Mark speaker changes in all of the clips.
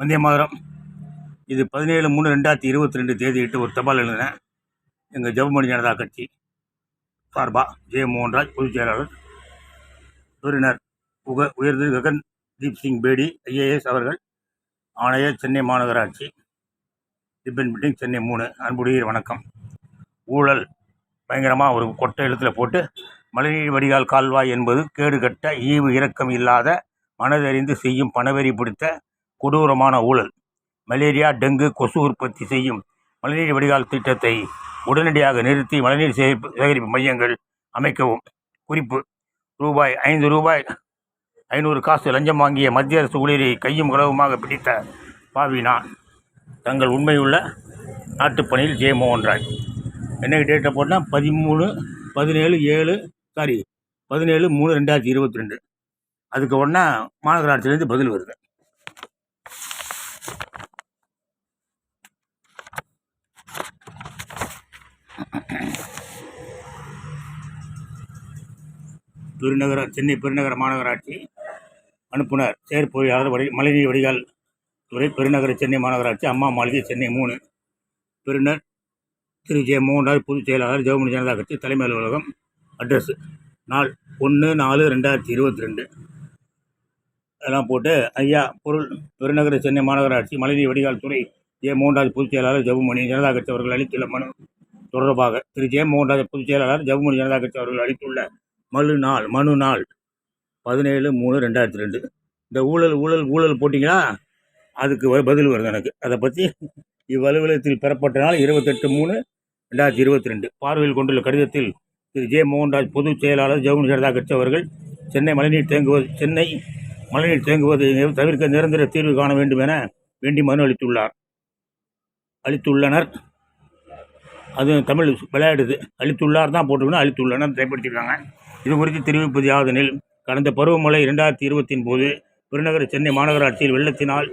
Speaker 1: வந்தே மாதிரம். இது பதினேழு மூணு ரெண்டாயிரத்தி இருபத்தி ரெண்டு தேதியிட்டு ஒரு தபால் எழுதினேன். எங்கள் ஜெபமணி ஜனதா கட்சி சார்பா ஜெய மோகன்ராஜ் பொதுச் செயலாளர் உறுப்பினர் உக உயர்திரு ககன் தீப் சிங் பேடி ஐஏஎஸ் அவர்கள் ஆணையர் சென்னை மாநகராட்சி டிபன் பில்டிங் சென்னை மூணு. அன்புடைய வணக்கம். ஊழல் பயங்கரமாக ஒரு கொட்டை எழுத்தில் போட்டு மழைநீர் வடிகால் கால்வாய் என்பது கேடுகட்ட ஈவு இரக்கம் இல்லாத மனதறிந்து செய்யும் பணவெறி பிடித்த கொடூரமான ஊழல். மலேரியா டெங்கு கொசு உற்பத்தி செய்யும் மழைநீர் வடிகால் திட்டத்தை உடனடியாக நிறுத்தி மழைநீர் சேகரிப்பு சேகரிப்பு மையங்கள் அமைக்கவும். குறிப்பு ரூபாய் ஐந்து ரூபாய் ஐநூறு காசு லஞ்சம் வாங்கிய மத்திய அரசு ஊழியரை கையும் களவுமாக பிடித்த பாவினா. தங்கள் உண்மையுள்ள நாட்டுப்பணியில் ஜெயமோகன் ராய். என்னைக்கு டேட்டை போட்டால் பதிமூணு பதினேழு ஏழு சாரி பதினேழு மூணு ரெண்டாயிரத்தி இருபத்தி ரெண்டு. அதுக்கு ஒன்றா மாநகராட்சியிலேருந்து பதில் வருது. பெருநகர சென்னை பெருநகர மாநகராட்சி அனுப்புனர். செயற்பொறியாளர் வடி மழைநீர் வடிகால் துறை பெருநகர சென்னை மாநகராட்சி அம்மா மாளிகை சென்னை மூணு. பெருநர் திரு. ஜெய மோகன்ராஜ் பொதுச் செயலாளர் ஜெவமணி ஜனதா கட்சி தலைமை அலுவலகம் அட்ரஸ். நாள் ஒன்று நாலு ரெண்டாயிரத்தி இருபத்தி ரெண்டு அதெல்லாம் போட்டு ஐயா பொருள் பெருநகர சென்னை மாநகராட்சி மழைநீர் வடிகால் துறை ஜெய மோகன்ராஜ் பொதுச் செயலாளர் ஜெவமணி ஜனதா கட்சி அவர்கள் அளித்துள்ள மனு தொடர்பாக திரு. ஜெய மோகன்ராஜ் பொதுச் செயலாளர் ஜெவமணி ஜனதா கட்சி அவர்கள் அளித்துள்ள மனு நாள் மனு நாள் பதினேழு மூணு ரெண்டாயிரத்தி ரெண்டு. இந்த ஊழல் ஊழல் ஊழல் போட்டிங்களா? அதுக்கு பதில் வருது எனக்கு. அதை பற்றி இவ்வலுவலகத்தில் பெறப்பட்ட நாள் இருபத்தெட்டு மூணு ரெண்டாயிரத்தி இருபத்தி ரெண்டு. பார்வையில் கொண்டுள்ள கடிதத்தில் திரு. ஜே. மோகன்ராஜ் பொதுச் செயலாளர் ஜெகன் சரதா கட்சி அவர்கள் சென்னை மழைநீர் தேங்குவது சென்னை மழைநீர் தேங்குவதை தவிர்க்க நிரந்தர தீர்வு காண வேண்டும் என வேண்டி மனு அளித்துள்ளார். அளித்துள்ளனர். அது தமிழ் விளையாடுது. அளித்துள்ளார் தான் போட்டுக்கணும் அளித்துள்ளனர் செயல்படுத்தியிருக்காங்க இது குறித்து தெரிவிப்பது யாதெனில் கடந்த பருவமழை இரண்டாயிரத்தி இருபத்தின் போது பெருநகர சென்னை மாநகராட்சியில் வெள்ளத்தினால்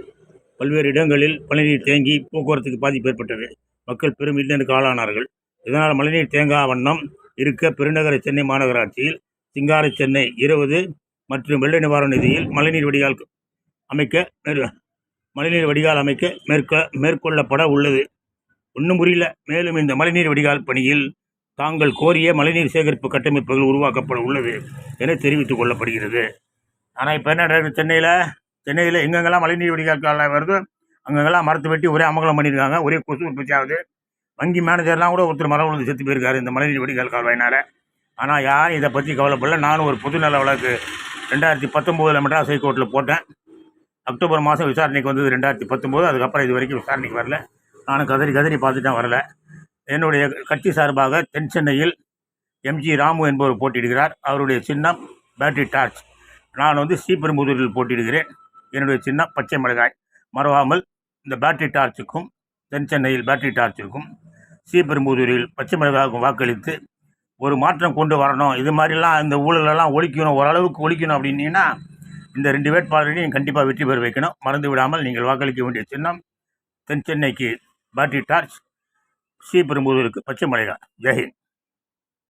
Speaker 1: பல்வேறு இடங்களில் மழைநீர் தேங்கி போக்குவரத்துக்கு பாதிப்பு ஏற்பட்டது மக்கள் பெரும் இன்னலுக்கு ஆளானார்கள். இதனால் மழைநீர் தேங்கா வண்ணம் இருக்க பெருநகர சென்னை மாநகராட்சியில் சிங்கார சென்னை இருபது மற்றும் வெள்ள நிவாரண நிதியில் மழைநீர் வடிகால் அமைக்க மழைநீர் வடிகால் அமைக்க மேற்கொள்ள மேற்கொள்ளப்பட உள்ளது. ஒன்றும் புரியல. மேலும் இந்த மழைநீர் வடிகால் பணியில் தாங்கள் கோரிய மழைநீர் சேகரிப்பு கட்டமைப்புகள் உருவாக்கப்பட உள்ளது என தெரிவித்துக் கொள்ளப்படுகிறது. ஆனால் இப்போ என்ன சென்னையில்? சென்னையில் எங்கெங்கெல்லாம் மழைநீர் வடிகால் கால்வாய் வருதோ அங்கங்கெல்லாம் மரத்தை வெட்டி ஒரே அமகலம் பண்ணியிருக்காங்க ஒரே கொசு உற்பத்தி ஆகுது. வங்கி மேனேஜர்லாம் கூட ஒருத்தர் மரம் விழுந்து செத்து போயிருக்காரு இந்த மழைநீர் வடிகால் கால்வாயினால். ஆனால் யாரும் இதை பற்றி கவலைப்படல. நானும் ஒரு பொதுநல வழக்கு ரெண்டாயிரத்தி பத்தொம்போதில் மெட்ராஸ் ஹைகோர்ட்டில் போட்டேன். அக்டோபர் மாதம் விசாரணைக்கு வந்தது ரெண்டாயிரத்தி பத்தொம்போது அதுக்கப்புறம் இது வரைக்கும் விசாரணைக்கு வரல. நானும் கதறி கதறி பார்த்துட்டேன் வரல. என்னுடைய கட்சி சார்பாக தென் சென்னையில் எம்ஜி ராமு என்பவர் போட்டியிடுகிறார். அவருடைய சின்னம் பேட்டரி டார்ச் நான் வந்து ஸ்ரீபெரும்புதூரில் போட்டியிடுகிறேன். என்னுடைய சின்னம் பச்சை மிளகாய். மறவாமல் இந்த பேட்டரி டார்ச்சுக்கும் தென் சென்னையில் பேட்டரி டார்ச்சுக்கும் ஸ்ரீபெரும்புதூரில் பச்சை மிளகாய்க்கும் வாக்களித்து ஒரு மாற்றம் கொண்டு வரணும். இது மாதிரிலாம் இந்த ஊழலெல்லாம் ஒழிக்கணும். ஓரளவுக்கு ஒழிக்கணும் அப்படின்னீங்கன்னா இந்த ரெண்டு வேட்பாளரையும் கண்டிப்பாக வெற்றி பெற வைக்கணும். மறந்து விடாமல் நீங்கள் வாக்களிக்க வேண்டிய சின்னம் தென் சென்னைக்கு பேட்டரி டார்ச் ஸ்ரீபெரும்புதூருக்கு பச்சை மிளகாய் ஜெயஹிந்த்